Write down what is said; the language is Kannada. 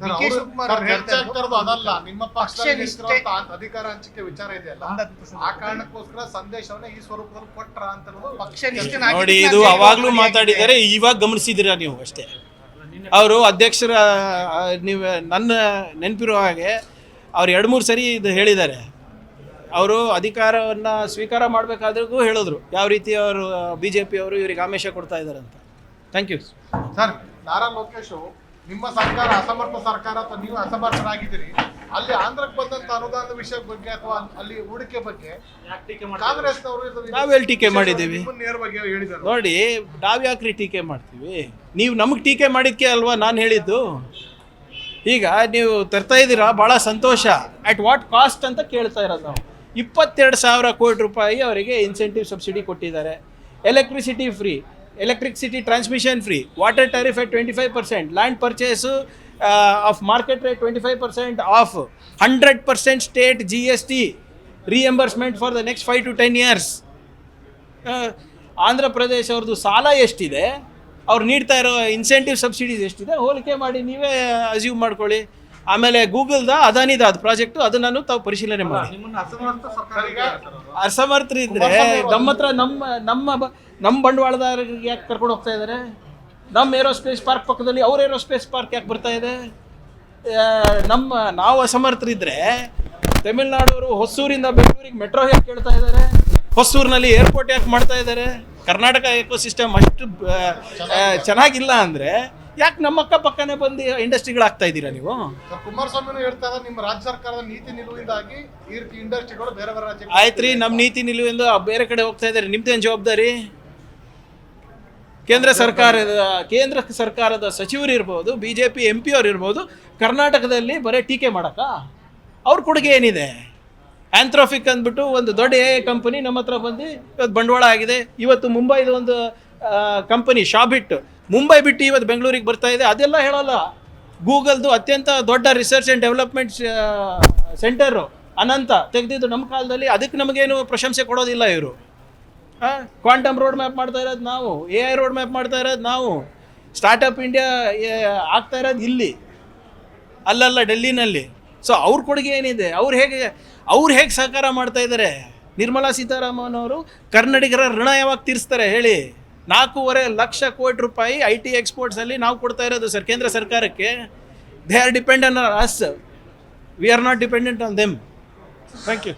ಚರ್ಚೆ ಇರೋದು ಅದಲ್ಲ. ನಿಮ್ಮ ಪಕ್ಷದಲ್ಲಿ ಅಧಿಕಾರ ಹಂಚಿಕೆ ವಿಚಾರ ಇದೆಯಲ್ಲ 100% ಆ ಕಾರಣಕ್ಕೋಸ್ಕರ ಸಂದೇಶವನ್ನ ಈ ಸ್ವರೂಪದಲ್ಲಿ ಕೊಟ್ರ ಅಂತ ಪಕ್ಷ ನೋಡಿ ಇದು ಅವಾಗ್ಲೂ ಮಾತಾಡಿದ್ದಾರೆ ಇವಾಗ ಗಮನಿಸಿದಿರ ನೀವು ಅಷ್ಟೇ? ಅವರು ಅಧ್ಯಕ್ಷರ ನೀವು ನನ್ನ ನೆನಪಿರೋ ಹಾಗೆ ಅವ್ರು ಎರಡು ಮೂರು ಸರಿ ಇದು ಹೇಳಿದ್ದಾರೆ. ಅವರು ಅಧಿಕಾರವನ್ನು ಸ್ವೀಕಾರ ಮಾಡಬೇಕಾದ್ರೂ ಹೇಳಿದ್ರು. ಯಾವ ರೀತಿ ಅವರು ಬಿ ಜೆ ಪಿ ಅವರು ಇವ್ರಿಗೆ ಆಮೇಶ ಕೊಡ್ತಾ ಇದ್ದಾರೆ ಅಂತ. Thank you sir Nara Lokesh ನಿಮ್ಮ ಸರ್ಕಾರ ಅಸಮರ್ಥ ಸರ್ಕಾರ ಅಥವಾ ನೀವು ಅಸಮರ್ಥರಾಗಿದ್ದೀರಿ ಅಲ್ಲಿ ಆಂಧ್ರಕ್ಕೆ ಬಂದಂತ ಅನುದಾನದ ವಿಷಯ ಬಗ್ಗೆ ಅಥವಾ ಅಲ್ಲಿ ಹೂಡಿಕೆ ಬಗ್ಗೆ ಕಾಂಗ್ರೆಸ್ನವರು ನಾವೇ ನಾವೆಲ್ಲಿ ಟೀಕೆ ಮಾಡಿದ್ದೀವಿ? ನಿಮ್ಮನ್ನ ನೇರವಾಗಿ ಹೇಳಿದ್ದಾರೆ. ನೋಡಿ ನಾವು ಯಾಕ್ರಿ ಟೀಕೆ ಮಾಡ್ತೀವಿ? ನೀವು ನಮಗೆ ಟೀಕೆ ಮಾಡಿದ್ಕೆ ಅಲ್ವಾ ನಾನು ಹೇಳಿದ್ದು? ಈಗ ನೀವು ತರ್ತಾ ಇದ್ದೀರಾ? ಭಾಳ ಸಂತೋಷ. ಅಟ್ ವಾಟ್ ಕಾಸ್ಟ್ ಅಂತ ಕೇಳ್ತಾ ಇರೋದು ನಾವು. ಇಪ್ಪತ್ತೆರಡು ಸಾವಿರ ಕೋಟಿ ರೂಪಾಯಿ ಅವರಿಗೆ ಇನ್ಸೆಂಟಿವ್ ಸಬ್ಸಿಡಿ ಕೊಟ್ಟಿದ್ದಾರೆ. Electricity free electricity transmission free water tariff at twenty five percent land purchase of market rate twenty five percent of hundred percent state G S T reimbursement for the next five to ten years Andhra Pradesh ಅವ್ರದ್ದು ಸಾಲ ಎಷ್ಟಿದೆ? ಅವ್ರು ನೀಡ್ತಾ ಇರೋ ಇನ್ಸೆಂಟಿವ್ ಸಬ್ಸಿಡೀಸ್ ಎಷ್ಟಿದೆ? ಹೋಲಿಕೆ ಮಾಡಿ ನೀವೇ ಅಸ್ಯೂಮ್ ಮಾಡ್ಕೊಳ್ಳಿ. ಆಮೇಲೆ ಗೂಗಲ್ದ ಅದಾನಿದ ಅದು ಪ್ರಾಜೆಕ್ಟು ಅದನ್ನು ತಾವು ಪರಿಶೀಲನೆ ಮಾಡಿ. ಅಸಮರ್ಥರು ಇದ್ರೆ ನಮ್ಮ ಹತ್ರ ನಮ್ಮ ನಮ್ಮ ಬ- ನಮ್ಮ ಬಂಡವಾಳದಾರರಿಗೆ ಯಾಕೆ ಕರ್ಕೊಂಡು ಹೋಗ್ತಾ ಇದ್ದಾರೆ ನಮ್ಮ ಏರೋಸ್ಪೇಸ್ ಪಾರ್ಕ್ ಪಕ್ಕದಲ್ಲಿ ಅವ್ರ ಏರೋಸ್ಪೇಸ್ ಪಾರ್ಕ್ ಯಾಕೆ ಬರ್ತಾ ಇದೆ? ನಮ್ಮ ನಾವು ಅಸಮರ್ಥರಿದ್ರೆ ತಮಿಳ್ನಾಡವರು ಹೊಸೂರಿಂದ ಬೆಂಗಳೂರಿಗೆ ಮೆಟ್ರೋ ಯಾಕೆ ಕೇಳ್ತಾ ಇದ್ದಾರೆ ಹೊಸೂರಿನಲ್ಲಿ ಏರ್ಪೋರ್ಟ್ ಯಾಕೆ ಮಾಡ್ತಾ ಇದ್ದಾರೆ ಕರ್ನಾಟಕ ಎಕೋಸಿಸ್ಟಮ್ ಅಷ್ಟು ಆ, ಆ, ಚೆನ್ನಾಗಿಲ್ಲ ಅಂದರೆ ಯಾಕೆ ನಮ್ಮ ಅಕ್ಕ ಪಕ್ಕನೆ ಬಂದು ಇಂಡಸ್ಟ್ರಿಗಳಾಗ್ತಾ ಇದ್ದೀರಾ ನೀವು? ಕುಮಾರಸ್ವಾಮಿನೂ ಹೇಳ್ತಾ ಇದ್ದಾರೆ ನಿಮ್ಮ ರಾಜ್ಯ ಸರ್ಕಾರದ ನೀತಿ ನಿಲುವಿಂದಾಗಿ ಈ ರೀತಿ ಇಂಡಸ್ಟ್ರಿಗಳು ಬೇರೆ ಬೇರೆ ರಾಜ್ಯ ಆಯ್ತು ರೀ ನಮ್ಮ ನೀತಿ ನಿಲುವಿಂದ ಬೇರೆ ಕಡೆ ಹೋಗ್ತಾ ಇದ್ದಾರೆ. ನಿಮ್ದೇನು ಜವಾಬ್ದಾರಿ? ಕೇಂದ್ರ ಸರ್ಕಾರದ ಕೇಂದ್ರ ಸರ್ಕಾರದ ಸಚಿವರು ಇರ್ಬೋದು B J P M P ಅವ್ರು ಇರ್ಬೋದು ಕರ್ನಾಟಕದಲ್ಲಿ ಬರೀ ಟೀಕೆ ಮಾಡಕ್ಕ? ಅವ್ರ ಕೊಡುಗೆ ಏನಿದೆ? ಆಂಥ್ರೋಫಿಕ್ ಅಂದ್ಬಿಟ್ಟು ಒಂದು ದೊಡ್ಡ ಎ ಕಂಪನಿ ನಮ್ಮ ಹತ್ರ ಬಂದು ಇವತ್ತು ಬಂಡವಾಳ ಆಗಿದೆ. ಇವತ್ತು ಮುಂಬೈದು ಒಂದು ಕಂಪನಿ ಶಾಬಿಟ್ ಮುಂಬೈ ಬಿಟ್ಟು ಇವತ್ತು ಬೆಂಗಳೂರಿಗೆ ಬರ್ತಾ ಇದೆ. ಅದೆಲ್ಲ ಹೇಳಲ್ಲ. ಗೂಗಲ್ದು ಅತ್ಯಂತ ದೊಡ್ಡ research and development centre Ananth ತೆಗೆದಿದ್ದು ನಮ್ಮ ಕಾಲದಲ್ಲಿ. ಅದಕ್ಕೆ ನಮಗೇನು ಪ್ರಶಂಸೆ ಕೊಡೋದಿಲ್ಲ ಇವರು. ಕ್ವಾಂಟಮ್ ರೋಡ್ ಮ್ಯಾಪ್ ಮಾಡ್ತಾ ಇರೋದು ನಾವು ಎ ಐ ರೋಡ್ ಮ್ಯಾಪ್ ಮಾಡ್ತಾ ಇರೋದು ನಾವು ಸ್ಟಾರ್ಟಪ್ ಇಂಡಿಯಾ ಆಗ್ತಾ ಇರೋದು ಇಲ್ಲಿ. ಅಲ್ಲಲ್ಲ ಡೆಲ್ಲಿನಲ್ಲಿ. ಸೊ ಅವ್ರ ಕೊಡುಗೆ ಏನಿದೆ? ಅವ್ರು ಹೇಗೆ ಅವ್ರು ಹೇಗೆ ಸಹಕಾರ ಮಾಡ್ತಾ ಇದ್ದಾರೆ ನಿರ್ಮಲಾ ಸೀತಾರಾಮನ್ ಅವರು ಕನ್ನಡಿಗರ ಋಣ ಯಾವಾಗ ತೀರಿಸ್ತಾರೆ ಹೇಳಿ. ನಾಲ್ಕೂವರೆ ಲಕ್ಷ ಕೋಟಿ ರೂಪಾಯಿ ಐ ಟಿ ಎಕ್ಸ್ಪೋರ್ಟ್ಸಲ್ಲಿ ನಾವು ಕೊಡ್ತಾ ಇರೋದು ಸರ್, ಕೇಂದ್ರ ಸರ್ಕಾರಕ್ಕೆ. They are dependent on us we are not dependent on them thank you